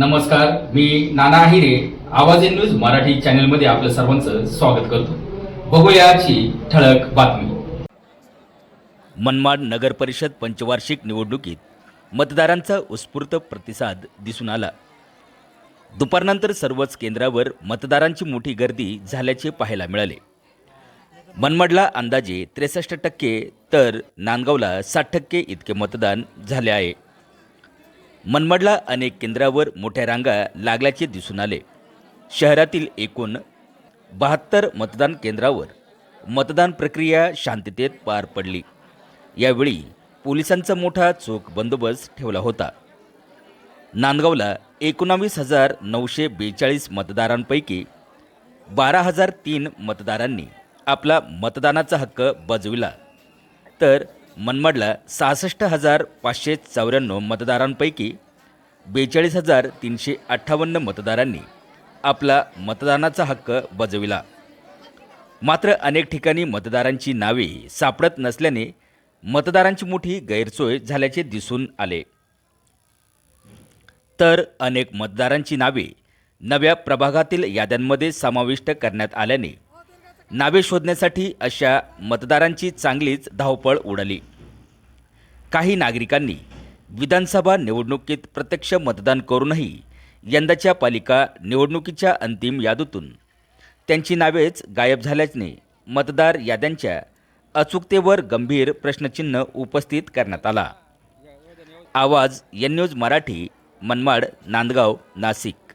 नमस्कार मी नाना आहिरे आवाज in news Marathi चॅनलमध्ये आपलं सर्वांचं स्वागत करतो. बघूयाची ठळक बातमी. मनमाड नगर परिषद पंचवार्षिक निवडणुकीत मतदारांचा उत्स्फूर्त प्रतिसाद दिसून आला. दुपारनंतर सर्वच केंद्रावर मतदारांची मोठी गर्दी झाल्याचे पाहायला मिळाले. मनमाडला अंदाजे त्रेसष्ट टक्के तर नांदगावला साठ टक्के इतके मतदान झाले आहे. मनमाडला अनेक केंद्रावर मोठ्या रांगा लागल्याचे दिसून आले. शहरातील एकूण बहात्तर मतदान केंद्रावर मतदान प्रक्रिया शांततेत पार पडली. यावेळी पोलिसांचा मोठा चोख बंदोबस्त ठेवला होता. नांदगावला एकोणावीस हजार नऊशे बेचाळीस मतदारांपैकी बारा हजार तीन मतदारांनी आपला मतदानाचा हक्क बजविला. तर मनमाडला सहासष्ट हजार पाचशे चौऱ्याण्णव मतदारांपैकी बेचाळीस हजार तीनशे अठ्ठावन्न मतदारांनी आपला मतदानाचा हक्क बजविला. मात्र अनेक ठिकाणी मतदारांची नावे सापडत नसल्याने मतदारांची मोठी गैरसोय झाल्याचे दिसून आले. तर अनेक मतदारांची नावे नव्या प्रभागातील याद्यांमध्ये समाविष्ट करण्यात आल्याने नावे शोधण्यासाठी अशा मतदारांची चांगलीच धावपळ उडाली. काही नागरिकांनी विधानसभा निवडणुकीत प्रत्यक्ष मतदान करूनही यंदाच्या पालिका निवडणुकीच्या अंतिम यादीतून त्यांची नावेच गायब झाल्याने मतदार याद्यांच्या अचूकतेवर गंभीर प्रश्नचिन्ह उपस्थित करण्यात आला. Awaaz N news Marathi Manmad Nandgaon Nashik.